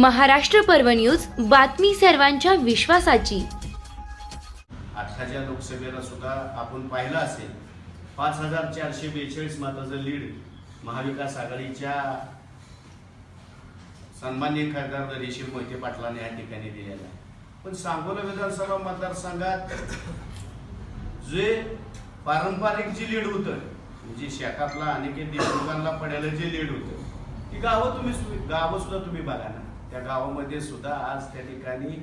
महाराष्ट्र पर्व न्यूज बातमी सर्वांच्या विश्वासाची. आत्ताच्या लोकसभेला सुद्धा आपण पाहिलं असेल पाच हजार चारशे बेचाळीस मताचं लीड महाविकास आघाडीच्या सन्मान्य खासदार रेशील मोहिते पाटलाने या ठिकाणी दिलेला आहे. पण सांगोला विधानसभा मतदारसंघात जे पारंपरिक जे लीड होतं म्हणजे शेकापला अनेक देशमुखांना पडायला जे लीड होतं ती गावं तुम्ही गावं सुद्धा तुम्ही बघा ना. त्या गावामध्ये सुद्धा आज त्या ठिकाणी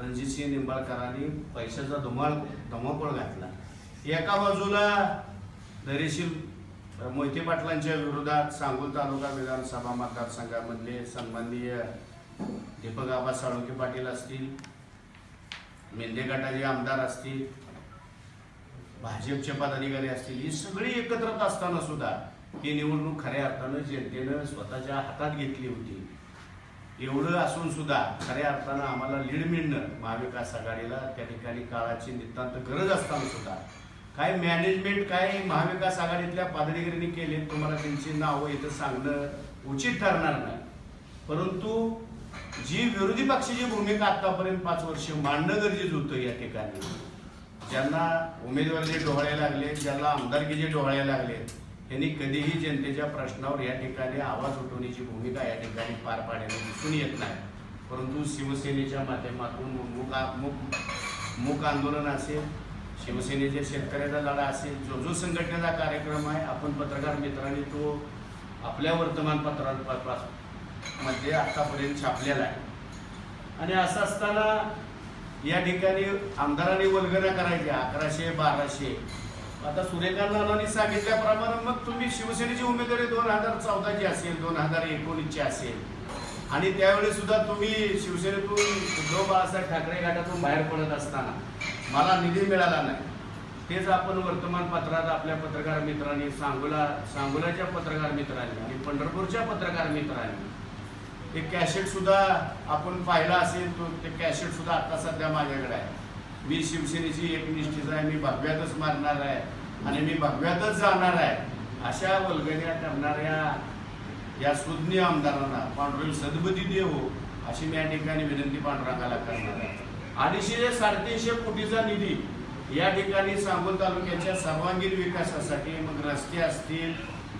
रणजितसिंह निंबाळकरांनी पैशाचा धुमाळ धमाकोळ घातला. एका बाजूला दरेशील मोहिते पाटलांच्या विरोधात सांगोल तालुका विधानसभा मतदारसंघामधले सन्माननीय दीपक आबा साळुके पाटील असतील मेंढे गटाचे आमदार असतील भाजपचे पदाधिकारी असतील ही सगळी एकत्रच असताना सुद्धा ही निवडणूक खऱ्या अर्थानं जनतेनं स्वतःच्या हातात घेतली होती. एवढं असून सुद्धा खऱ्या अर्थानं आम्हाला लीड मिळणं महाविकास आघाडीला त्या ठिकाणी काळाची नितांत गरज असताना सुद्धा. काय मॅनेजमेंट काय महाविकास आघाडीतल्या पादरीगिरीने केले तुम्हाला त्यांची नावं इथं सांगणं उचित ठरणार नाही. परंतु जी विरोधी पक्षाची भूमिका आतापर्यंत पाच वर्ष मांडणं गरजेचं होतं या ठिकाणी. ज्यांना उमेदवारीचे डोहाळे लागले ज्यांना आमदारकीचे डोहाळे लागले यांनी कधीही जनतेच्या प्रश्नावर या ठिकाणी आवाज उठवण्याची भूमिका या ठिकाणी पार पाडण्याला दिसून येत नाही. परंतु शिवसेनेच्या माध्यमातून मूक मूक मूक आंदोलन असेल शिवसेनेच्या शेतकऱ्याचा लढा असेल जो जो संघटनेचा कार्यक्रम आहे आपण पत्रकार मित्रांनी तो आपल्या वर्तमानपत्रांमध्ये आतापर्यंत छापलेला आहे. आणि असं असताना या ठिकाणी आमदारांनी वल्गना करायच्या अकराशे बाराशे आता सूर्यकांतांनी सांगितल्याप्रमाणे मग तुम्ही शिवसेनेची उमेदवारी दोन हजार चौदाची असेल दोन हजार एकोणीसची असेल. आणि त्यावेळी सुद्धा तुम्ही शिवसेनेतून उद्धव बाळासाहेब ठाकरे गटातून बाहेर पडत असताना मला निधी मिळाला नाही. तेच आपण वर्तमानपत्रात आपल्या पत्रकार मित्रांनी सांगोला सांगोलाच्या पत्रकार मित्रांनी आणि पंढरपूरच्या पत्रकार मित्रांनी ते कॅसेट सुद्धा आपण पाहिला असेल तो ते कॅसेट सुद्धा आता सध्या माझ्याकडे आहे. मी शिवसेनेची एकनिष्ठीचा आहे मी भगव्यातच मारणार आहे आणि मी भगव्यातच जाणार आहे अशा वल्गन्या करणाऱ्या या सुज्ञ आमदारांना पांडुरंग सद्बुद्धी देव हो, अशी मी या ठिकाणी विनंती पांडुरंगाला करणार आहे. अडीचशे ते साडेतीनशे कोटीचा निधी या ठिकाणी सांगोल तालुक्याच्या सर्वांगीण विकासासाठी मग रस्ते असतील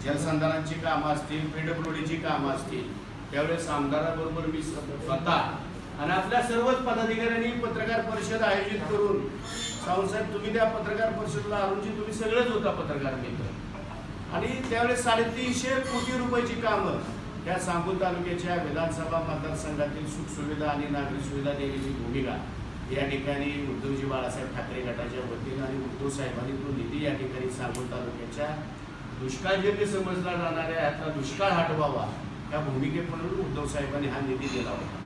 जलसंधारणाची कामं असतील पीडब्ल्यूडीची कामं असतील त्यावेळेस आमदाराबरोबर मी स्वतः आणि आपल्या सर्वच पदाधिकाऱ्यांनी पत्रकार परिषद आयोजित करून सावंतसाहेब तुम्ही त्या पत्रकार परिषदेला अरुणजी तुम्ही सगळेच होता पत्रकार मित्र. आणि त्यावेळेस साडेतीनशे कोटी रुपयाची कामं त्या सांगोल तालुक्याच्या विधानसभा मतदारसंघातील सुखसुविधा आणि नागरी सुविधा देण्याची भूमिका या ठिकाणी उद्धवजी बाळासाहेब ठाकरे गटाच्या वतीनं आणि उद्धव साहेबांनी तो निधी या ठिकाणी सांगोल तालुक्याच्या दुष्काळजन्य समजला जाणाऱ्या यातला दुष्काळ हटवावा या भूमिकेपणून उद्धव साहेबांनी हा निधी दिला होता.